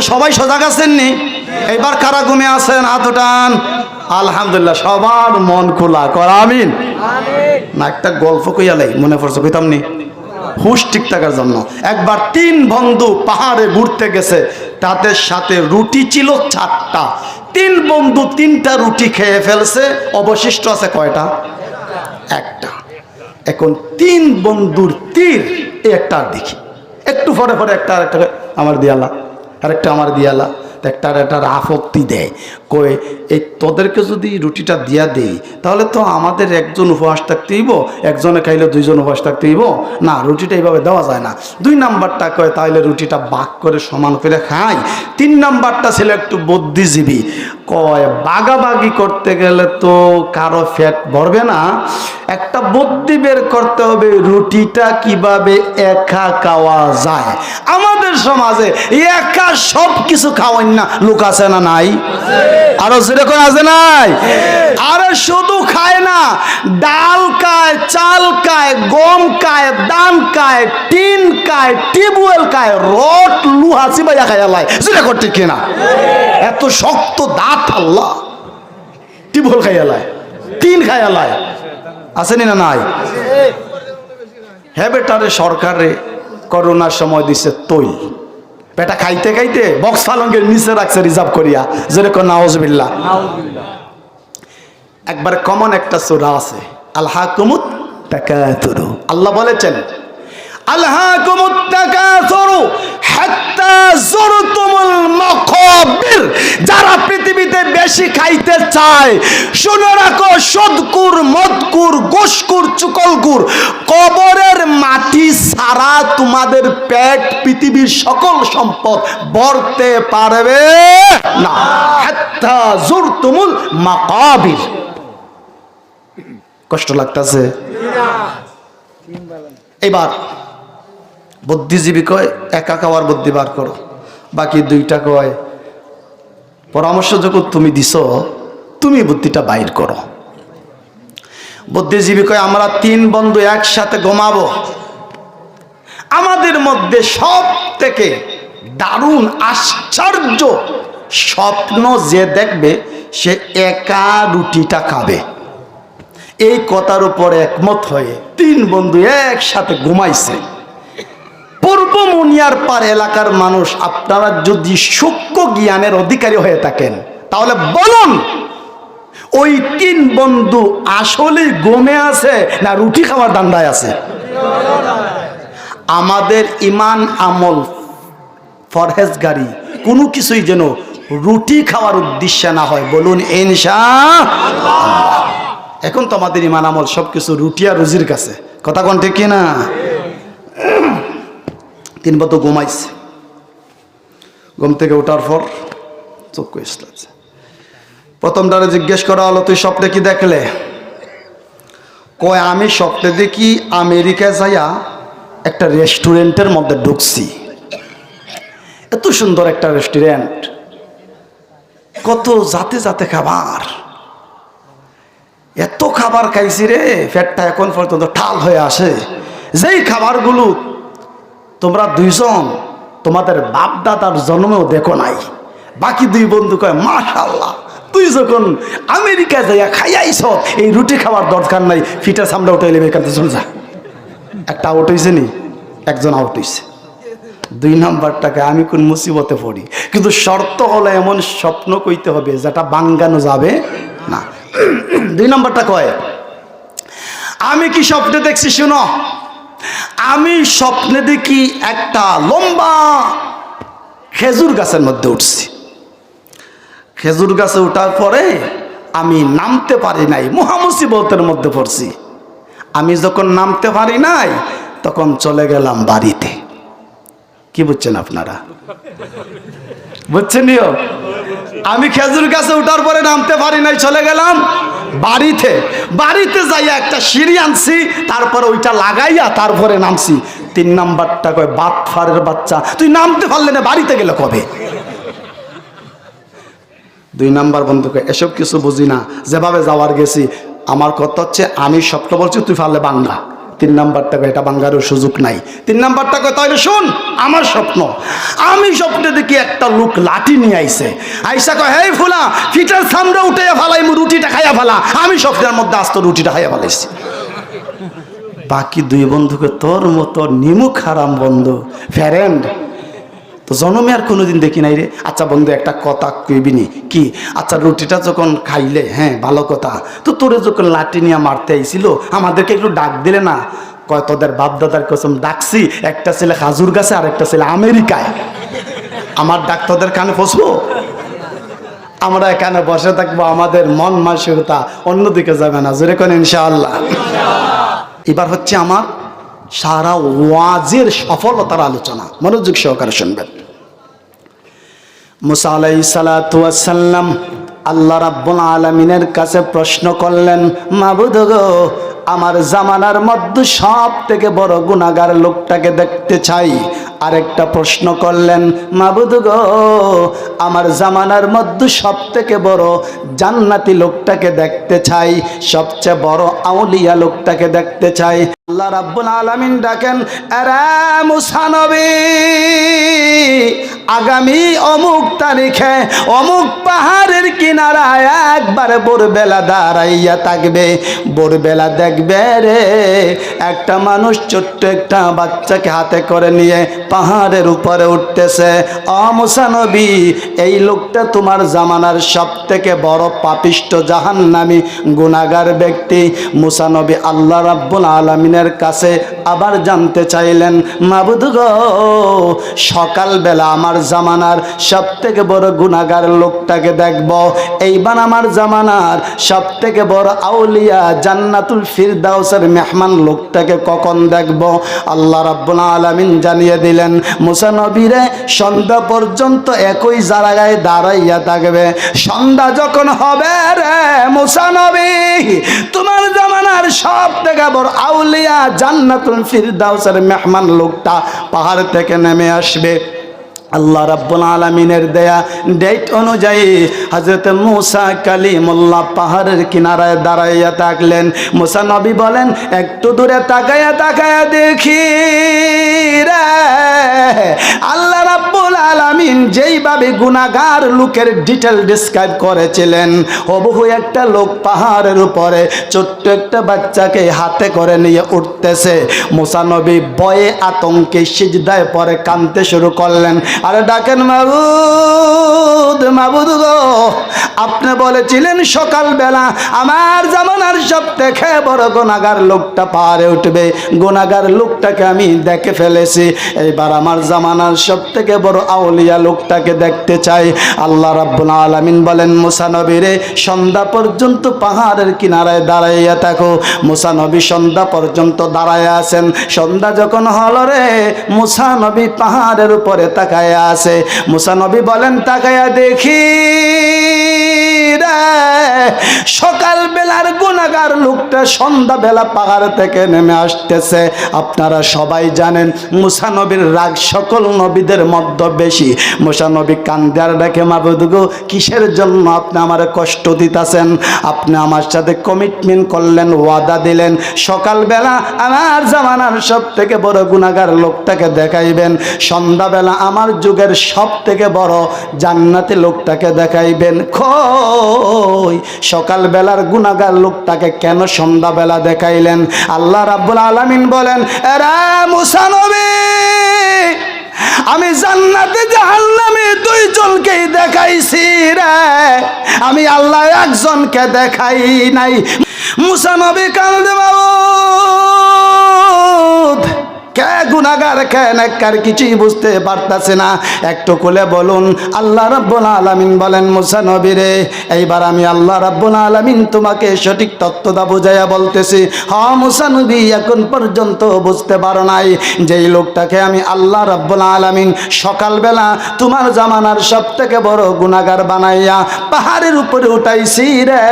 তো সবাই সজাগ আছেন নি? এবার কারা ঘুমে আছেন? হাত উঠান। আলহামদুলিল্লাহ, সবার মন খোলা কর, আমিন। না, একটা গল্প কইয়ালাই মনে পড়ছে, কইতাম নি? হুশ ঠিক থাকার জন্য। একবার তিন বন্ধু পাহাড়ে ঘুরতে গেছে, তাদের সাথে রুটি ছিল চারটা। তিন বন্ধু তিনটা রুটি খেয়ে ফেলছে, অবশিষ্ট আছে কয়টা? একটা। এখন তিন বন্ধুর তীর একটা দেখি। একটু পরে পরে একটা একটা আমার দিয়ালা। আরেকটা আমার দিয়ালা একটা একটা আপত্তি দেয়। কয়ে এই তোদেরকে যদি রুটিটা দিয়া দেই, তাহলে তো আমাদের একজন উপবাস থাকতে হইব, একজনে খাইলে দুইজন উপবাস থাকতে হইব। না, রুটিটা এইভাবে দেওয়া যায় না। দুই নাম্বারটা কয় তাহলে রুটিটা বাক করে সমান করে খাই। তিন নাম্বারটা ছিল একটু বুদ্ধিজীবী। কয়, বাগাবাগি করতে গেলে তো কারও ফ্যাট ভরবে না। একটা বুদ্ধি বের করতে হবে, রুটিটা কীভাবে একা খাওয়া যায়? আমাদের সমাজে একা সব কিছু খাওয়ান না, লোক আছে না নাই? আরও যেরকম আছে নাই? আরে শুধু খায় না ডাল খায় চাল খায় গম খায় দান খায় টিন খায় টিউবওয়েল খায় রট লুহা চিবাইয়া খায় আল্লাহ। যেটা করতে কিনা এত শক্ত দাঁত আল্লাহ। টিউবওয়েল খাই আলায় টিন খাই আলায় আসেনি না নাই? হ্যাঁ বেটারে সরকারে করোনার সময় দিছে তৈল। বেটা খাইতে খাইতে বক্স ফালঙ্গের নিচে রাখছে রিজার্ভ করিয়া। যেরকম নাওজবিল্লা একবার কমন একটা সুরা আছে আল্লাহ কুমুত তাকাতুরু। আল্লাহ বলেছেন আল্লাহ কুমুত তাকাতুরু হাত্তা জুরতুমুল মাকাবির। যারা পৃথিবীতে বেশি খাইতে চায় শুনে রাখো সদকুর মদকুর গোসকুর চুকলকুর কবরের মাটি সারা তোমাদের পেট, পৃথিবীর সকল সম্পদ ভরতে পারবে না। কষ্ট লাগতেছে? এবার বুদ্ধিজীবী কয়, একা খাওয়ার বুদ্ধি বার করো। বাকি দুইটা কয়, পরামর্শ যখন তুমি দিছ, তুমি বুদ্ধিটা বাইর করো। বুদ্ধিজীবী কয়, আমরা তিন বন্ধু একসাথে ঘুমাবো। আমাদের মধ্যে সব থেকে দারুণ, আশ্চর্য স্বপ্ন যে দেখবে, সে একা রুটিটা খাবে। এই কথার উপর একমত হয়ে তিন বন্ধু একসাথে ঘুমাইছে। পূর্ব মুনিয়ার পার এলাকার মানুষ, আপনারা যদি সূক্ষ্ম জ্ঞানের অধিকারী হয়ে থাকেন, তাহলে বলুন, ওই তিন বন্ধু আসলে গমে আছে না রুটি খাওয়ার দান্ডায় আছে? আমাদের ইমান, আমল ফরহেজ গাড়ি কোনো কিছুই যেন রুটি খাওয়ার উদ্দেশ্যে না হয়। বলুন ইনশা এখন তো আমাদের ইমান, আমল সব কিছু রুটি আর রুজির কাছে। কথা কোন ঠিক না তিন বছর ঘুমাইছে। ঘুম থেকে ওঠার পর চক্ষু ইসলাচ্ছে প্রথমটারে জিজ্ঞেস করা হলো, তুই স্বপ্নে কি দেখলে? কয়, আমি স্বপ্নে দেখি আমেরিকায় যাইয়া একটা রেস্টুরেন্টের মধ্যে ঢুকছি। এত সুন্দর একটা রেস্টুরেন্ট। কত জাতে জাতে খাবার। এত খাবার খাইছি রে, পেটটা এখন পর্যন্ত ঠাল হয়ে আসে যেই খাবারগুলো তোমরা দুইজন, তোমাদের বাপ দাদার জন্মেও দেখো নাই। বাকি দুই বন্ধু কয় মাশাল্লাহ তুই যখন আমেরিকা যাইয়া খাইয়াইছ, এই রুটি খাওয়ার দরকার নাই, ফিটার সামনে উঠে এলে থেকে চলে যা। একটা আউট হয়েছে নি? একজন আউট হয়েছে দুই নাম্বারটাকে আমি কোন মুসিবতে পড়ি। কিন্তু শর্ত হলো এমন স্বপ্ন কইতে হবে যেটা বাঙ্গানো যাবে না। দুই নাম্বারটা কয়, আমি কি স্বপ্নে দেখছি শুনো? আমি স্বপ্নে দেখি একটা লম্বা খেজুর গাছের মধ্যে উঠছি। খেজুর গাছে ওঠার পরে আমি নামতে পারি নাই, মহামুসিবতের মধ্যে পড়ছি। আমি যখন নামতে পারি নাই, তখন চলে গেলাম বাড়িতে। কি বুঝছেন আপনারা? বুঝছেন আমি খেজুর গাছে উঠার পরে নামতে পারি নাই, চলে গেলাম বাড়িতে। বাড়িতে যাইয়া একটা সিঁড়ি আনছি, তারপরে ওইটা লাগাইয়া তারপরে নামছি। তিন নাম্বারটা কয় বাত ফারের বাচ্চা। তুই নামতে পারলে না, বাড়িতে গেলে কবে? দুই নাম্বার বন্ধুকে, এসব কিছু বুঝি না। যেভাবে যাওয়ার গেছি আমার কথা হচ্ছে, আমি স্বপ্ন বলছি, তুই পারলে বাংলা। তিন নাম্বারটা এটা বাঙ্গারও সুযোগ নাই। তিন নাম্বারটা কয়, তাহলে শোন, আমার স্বপ্ন। আমি স্বপ্নে দেখি একটা লোক লাঠি নিয়ে আইছে। আইসা কয়, হেই ফুলা, ফিটার সামনে উঠে ফালাই, মু রুটিটা খাইয়া ফেলা। আমি স্বপ্নের মধ্যে আসতো রুটিটা খাইয়া ফেলাইছি। বাকি দুই বন্ধুকে তোর মতো নিমুখ হারাম বন্ধু। ফ্যারেন্ড তো জনমে আর কোনোদিন দেখি নাই রে। আচ্ছা বন্ধু, একটা কথা কইবিনি কি? আচ্ছা রুটিটা যখন খাইলে হ্যাঁ ভালো কথা। তো তোরে যখন লাঠি নিয়ে মারতে আইছিল, আমাদেরকে একটু ডাক দিলে না? কয়, তোদের বাপ দাদার কসম ডাকছি, একটা ছেলে খাজুর গাছে আর একটা ছেলে আমেরিকায়। আমার ডাক তোদের কানে ফসবো? আমরা এখানে বসে থাকব, আমাদের মন মানসিকতা অন্যদিকে যাবে না। জোরে কোন ইনশাআল্লাহ। এবার হচ্ছে আমার সারা ওয়াজের সফলতার আলোচনা। মনোযোগ সহকারে শুনবেন। মুসা আলাই সালাতাম আল্লাহ রাব্বুল আলমিনের কাছে প্রশ্ন করলেন মাবুদ আমার জামানার মধ্যে সব থেকে বড় গুণাগার লোকটাকে দেখতে চাই। আরেকটা প্রশ্ন করলেন, মাবুদ গো, আমার জামানার মধ্যে সব থেকে বড় জান্নাতি লোকটাকে দেখতে চাই, সবচেয়ে বড় আউলিয়া লোকটাকে দেখতে চাই? আল্লাহ রাব্বুল আলামিন ডাকেন, এরা মুসানবী আগামী অমুক তারিখে অমুক পাহাড়ের কিনারায় একবার ভোরবেলা দাঁড়াইয়া থাকবে। ভোরবেলা দেখবে রে। একটা মানুষ ছোট্ট একটা বাচ্চাকে হাতে করে নিয়ে পাহাড়ের উপরে উঠতেছে। অমুসানবী এই লোকটা তোমার জামানার সব থেকে বড় পাপিষ্ট জাহান্নামী গুণাগার ব্যক্তি। মুসানবী আল্লাহ রাব্বুল আলমিনের কাছে আবার জানতে চাইলেন, মাবুদ গো, সকালবেলা আমার জামানার সব থেকে বড় গুণাগার লোকটাকে দেখব। এইবার আমার জামানার সব থেকে বড় আউলিয়া জান্নাতুল ফিরদাউসের মেহমান লোকটাকে কখন দেখব? আল্লাহ রাব্বুল আলামিন জানিয়ে দিলেন, মুসা নবীরে সন্ধ্যা পর্যন্ত একই জায়গায় দাঁড়াইয়া থাকবে। সন্ধ্যা যখন হবে রে মুসা নবী, তোমার জামানার সব থেকে বড় আউলিয়া জান্নাতুল ফিরদাউসের মেহমান লোকটা পাহাড় থেকে নেমে আসবে। আল্লাহ রাব্বুল আলমিনের দেয়া ডেট অনুযায়ী হজরত মুসা কালিমুল্লাহ পাহাড়ের কিনারায় দাঁড়াইয়া থাকলেন। মুসা নবী বলেন, একটু দূরে তাকায়া তাকায়া দেখি রে। আল্লাহ রাব্বুল আলামিন যেইভাবে গুনাগার লোকের ডিটেল ডিসক্রাইব করেছিলেন, হবহু একটা লোক পাহাড়ের উপরে ছোট্ট একটা বাচ্চাকে হাতে করে নিয়ে উঠতেছে। মুসা নবী ভয়ে আতঙ্কে সিজদায় পরে কাঁদতে শুরু করলেন। আরে ডাকেন মাবুদ মাবুদ গো, আপনি বলেছিলেন সকালবেলা আমার জামানার সব থেকে বড় গোনাগার লোকটা পাহাড়ে উঠবে। গোনাগার লোকটাকে আমি দেখে ফেলেছি। এইবার আমার জামানার সব থেকে বড় আউলিয়া লোকটাকে দেখতে চাই। আল্লাহ রাব্বুল আলামিন বলেন, মুসা নবীরে সন্ধ্যা পর্যন্ত পাহাড়ের কিনারায় দাঁড়াইয়া থাকো। মুসা নবী সন্ধ্যা পর্যন্ত দাঁড়ায় আছেন। সন্ধ্যা যখন হল রে, মুসা নবী পাহাড়ের উপরে তাকায় আছে। মুসানবী বলেন তাকায়া দেখি। সকাল বেলার গুণাগার লোকটা সন্ধ্যা বেলা পাহাড় থেকে নেমে আসতেছে। আপনারা সবাই জানেন, মুসা নবীর রাগ সকল নবীদের মধ্যে বেশি। মুসা নবী কান্দার ডাকে, মাবুদ গো, কিসের জন্য আপনি আমার কষ্ট দিতেছেন? আপনি আমার সাথে কমিটমেন্ট করলেন, ওয়াদা দিলেন। সকালবেলা আমার জামানার সব থেকে বড় গুণাগার লোকটাকে দেখাইবেন। সন্ধ্যাবেলা আমার যুগের সব থেকে বড় জান্নাতি লোকটাকে দেখাইবেন। খই সকালবেলার গুণাগার লোকটাকে কেন সন্ধ্যাবেলা দেখাইলেন? আল্লাহ রাব্বুল আলামিন বলেন মুসানবী আমি জান্নাতে জাহান্নামে দুইজনকেই দেখাইছি রে। আমি আল্লাহ একজনকে দেখাই নাই। মুসা নবী কান্দে মাবুদ কে গুনাগার কে নেককার কিছুই বুঝতে পারতাছে না। একটু খুলে বলুন, আল্লাহ রাব্বুল আলামিন বলেন, মুসা নবীরে এইবার আমি আল্লাহ রাব্বুল আলামিন তোমাকে সঠিক তত্ত্বটা বুঝাইয়া বলতেছি। হ মুসা নবী, এখন পর্যন্ত বুঝতে পারো নাই। যেই লোকটাকে আমি আল্লাহ রাব্বুল আলামিন সকালবেলা তোমার জামানার সব থেকে বড় গুনাগার বানাইয়া পাহাড়ের উপরে উঠাইছি রে।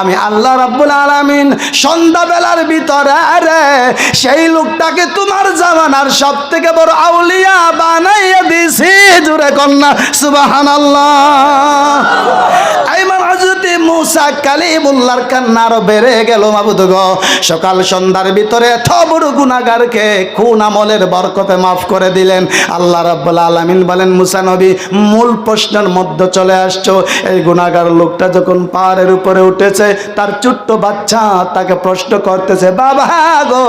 আমি আল্লাহ রাব্বুল আলামিন সন্ধ্যাবেলার ভিতরে রে, সেই লোকটাকে তোমার জামানার সব থেকে বড় আউলিয়া বানাইয়া দিছি। জুড়ে কন্যা সুবাহান আল্লাহ মুসা কালিমুল্লার কান্না বেড়ে গেল মাবুদ গো। সকাল সন্ধ্যার ভিতরে এত বড় খুন আমলের বরকতে মাফ করে দিলেন। আল্লাহ রাব্বুল আলামিন বলেন, মুসা নবী, মূল প্রশ্নের মধ্যে চলে আসছো। এই গুনাগার লোকটা যখন পাহাড়ের উপরে উঠেছে, তার ছোট্ট বাচ্চা তাকে প্রশ্ন করতেছে, বাবা গো,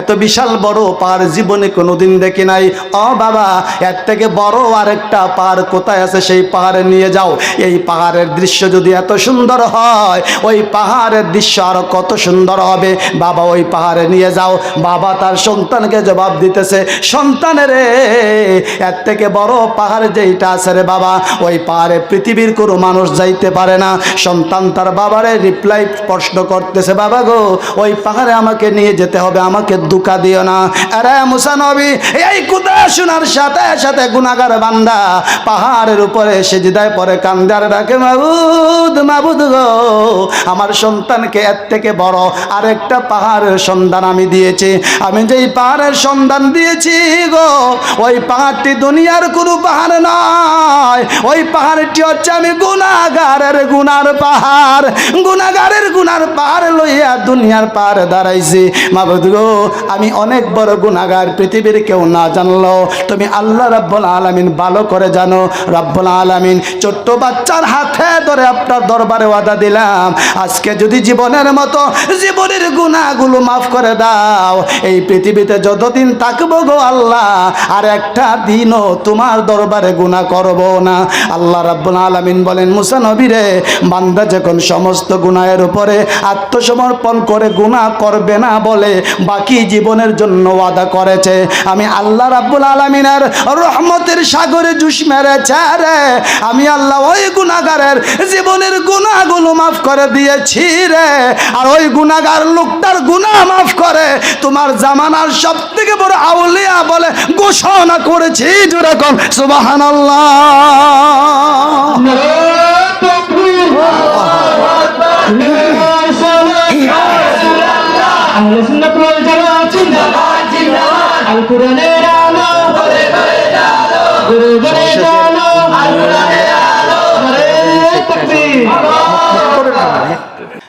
এত বিশাল বড় পাহাড় জীবনে কোনোদিন দেখি নাই। ও বাবা, এর থেকে বড় আরেকটা পাহাড় কোথায় আছে? সেই পাহাড়ে নিয়ে যাও। এই পাহাড়ের দৃশ্য যদি এত সুন্দর হয়। ওই পাহাড়ের দৃশ্য আরও কত সুন্দর হবে। বাবা ওই পাহাড়ে নিয়ে যাও। বাবা তার সন্তানকে জবাব দিতেছে সন্তানের এর থেকে বড় পাহাড় যেইটা আছে রে বাবা, ওই পাহাড়ে পৃথিবীর কোনো মানুষ যাইতে পারে না। সন্তান তার বাবারে রিপ্লাই প্রশ্ন করতেছে, বাবা গো, ওই পাহাড়ে আমাকে নিয়ে যেতে হবে, আমাকে দুকা দিও না। আরে মুসানবী এই কুদা শোনার সাথে সাথে গুনাগার বান্দা পাহাড়ের উপরে সেজিদায় পরে কান্দার ডাকে মাবুদ মাবুদ আমার সন্তানকে এর থেকে বড় আরেকটা পাহাড়ের সন্ধান আমি দিয়েছি। আমি যেই পাহাড়ের সন্ধান দিয়েছি গো, ওই পাহাড়টি দুনিয়ার কোনো পাহাড় নয়। ওই পাহাড়টি হচ্ছে আমি গুনাগারের গুনার পাহাড়। গুনাগারের গুনার পাহাড় লইয়া দুনিয়ার পাহাড়ে দাঁড়াইছি। মাবুদ গো, আমি অনেক বড় গুনাগার পৃথিবীর কেউ না জানলো। তুমি আল্লাহ রাব্বুল আলামিন ভালো করে জানো। রাব্বুল আলামিন ছোট্ট বাচ্চার হাতে ধরে আপনার দরবারে ওয়াদা দিলাম। আজকে যদি জীবনের মতো জীবনের গুনাহগুলো মাফ করে দাও, এই পৃথিবীতে যতদিন থাকব গো আল্লাহ, আর একটা দিনও তোমার দরবারে গুনাহ করব না। আল্লাহ রাব্বুল আলামিন বলেন, মুসা নবীরে বান্দা যখন সমস্ত গুনাহের উপরে আত্মসমর্পণ করে গুনাহ করবে না বলে বাকি জীবনের জন্য ওয়াদা করেছে, আমি আল্লাহ রাব্বুল আলামিনের রহমতের সাগরে জুস মেরেছে আমি আল্লাহ ওই গুনাগারের জীবনের গুনাহগুলো মাফ করে দিয়েছি রে। আর ওই গুনাগার লোকটার গুনাহ মাফ করে তোমার জামানার সব থেকে বড় আউলিয়া বলে ঘোষণা করেছি যেরকম সুবাহান আহলে